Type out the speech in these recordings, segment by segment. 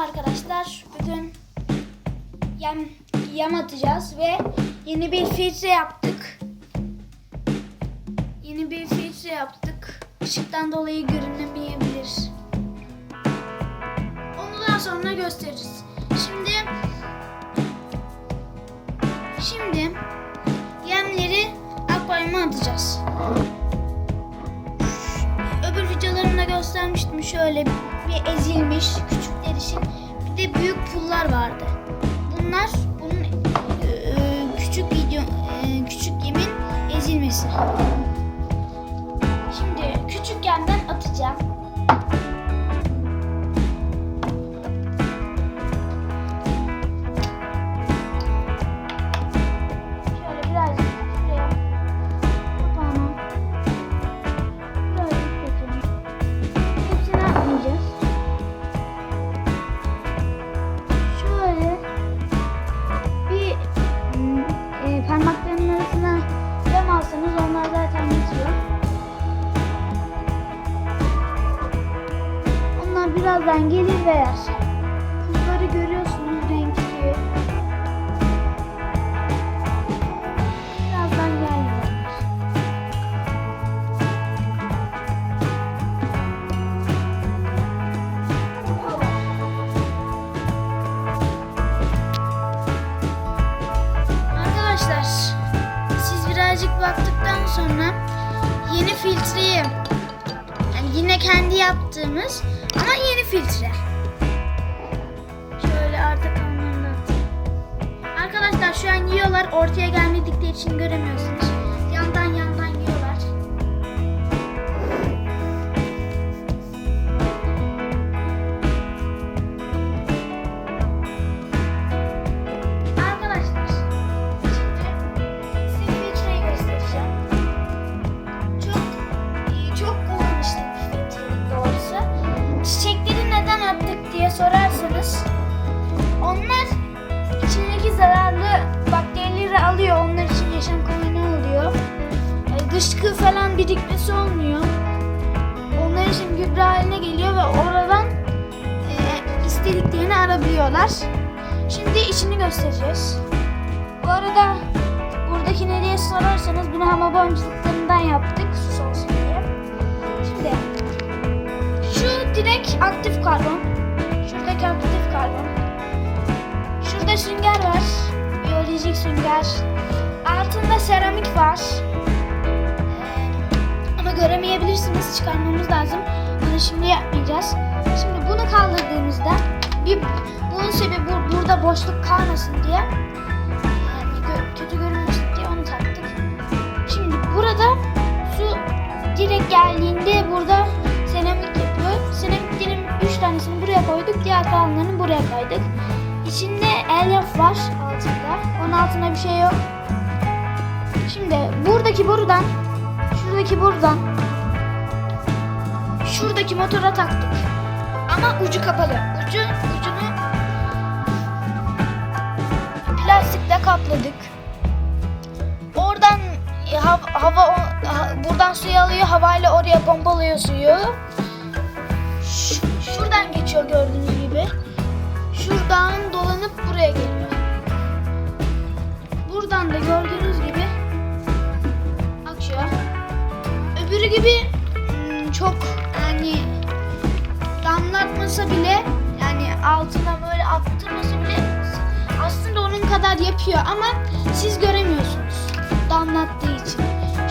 arkadaşlar. Bugün yem, yem atacağız ve yeni bir filtre yaptık. Yeni bir filtre yaptık. Işıktan dolayı görünemeyebilir. Onu daha sonra gösteririz. Şimdi şimdi yemleri akvaryuma atacağız. Göstermiştim şöyle bir ezilmiş küçükler için bir de büyük pullar vardı. Bunlar bunun e, küçük video e, küçük yemin ezilmesi. Birazdan gelir ve yer. Kızları görüyorsunuz renkli. Birazdan gelirler. Arkadaşlar siz birazcık baktıktan sonra yeni filtreyi yaptığımız ama yeni filtre. Şöyle arta kalanlarını. Arkadaşlar şu an yiyorlar ortaya gelmedikleri için göremiyorsunuz. Attık diye sorarsanız onlar içindeki zararlı bakterileri alıyor. Onlar için yaşam kaynağı oluyor. E, Dışkı falan birikmesi olmuyor. Onlar için gübre haline geliyor ve oradan e, istediklerini arabiliyorlar. Şimdi içini göstereceğiz. Bu arada buradaki ne diye sorarsanız bunu hava boncuklarından yaptık süs direkt aktif karbon. Şuradaki aktif karbon. Şurada sünger var. Biyolojik sünger. Altında seramik var. Ama göremeyebilirsiniz. Çıkarmamız lazım. Bunu şimdi yapmayacağız. Şimdi bunu kaldırdığımızda bir bunun sebebi bu- burada boşluk kalmasın diye gö- kötü görünmesin diye onu taktık. Şimdi burada su direkt geldiğinde burada tanesini buraya koyduk. Diğer kalanlarını buraya koyduk. İçinde elyaf var altında. Onun altında bir şey yok. Şimdi buradaki borudan şuradaki borudan şuradaki motora taktık. Ama ucu kapalı. Ucu ucunu plastikle kapladık. Oradan e, hav- hava o- ha- buradan suyu alıyor, havayla oraya pompalıyor suyu. Gördüğünüz gibi akıyor. Öbürü gibi hmm, çok yani damlatmasa bile yani altına böyle attırmasa bile aslında onun kadar yapıyor ama siz göremiyorsunuz damlattığı için.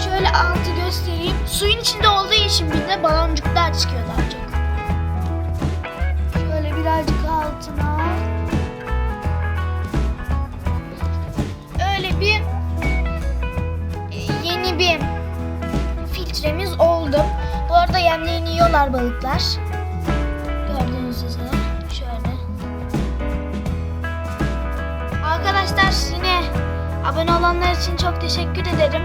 Şöyle altı göstereyim. Suyun içinde olduğu için bir de baloncuklar çıkıyor daha çok. Yiyorlar balıklar. Gördüğünüz üzere şöyle. Arkadaşlar yine abone olanlar için çok teşekkür ederim.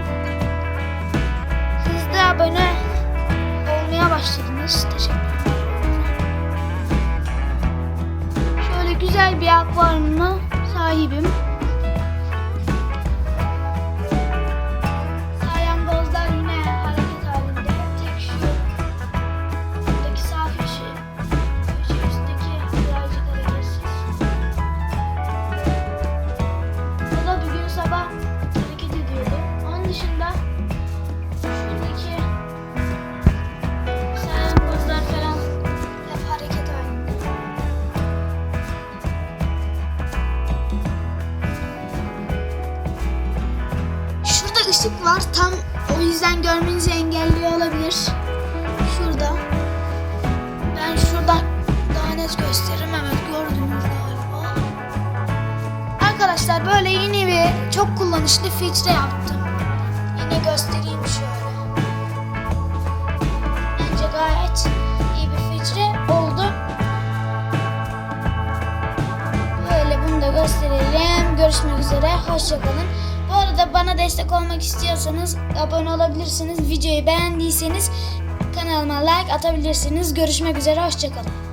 Siz de abone var. Tam o yüzden görmenizi engelliyor olabilir. Şurada. Ben şuradan daha net gösteririm. Evet gördünüz galiba. Arkadaşlar böyle yeni bir çok kullanışlı filtre yaptım. Yine göstereyim şöyle. Bence gayet iyi bir filtre oldu. Böyle bunu da gösterelim. Görüşmek üzere. Hoşçakalın. Bu arada bana destek olmak istiyorsanız abone olabilirsiniz. Videoyu beğendiyseniz kanalıma like atabilirsiniz. Görüşmek üzere. Hoşçakalın.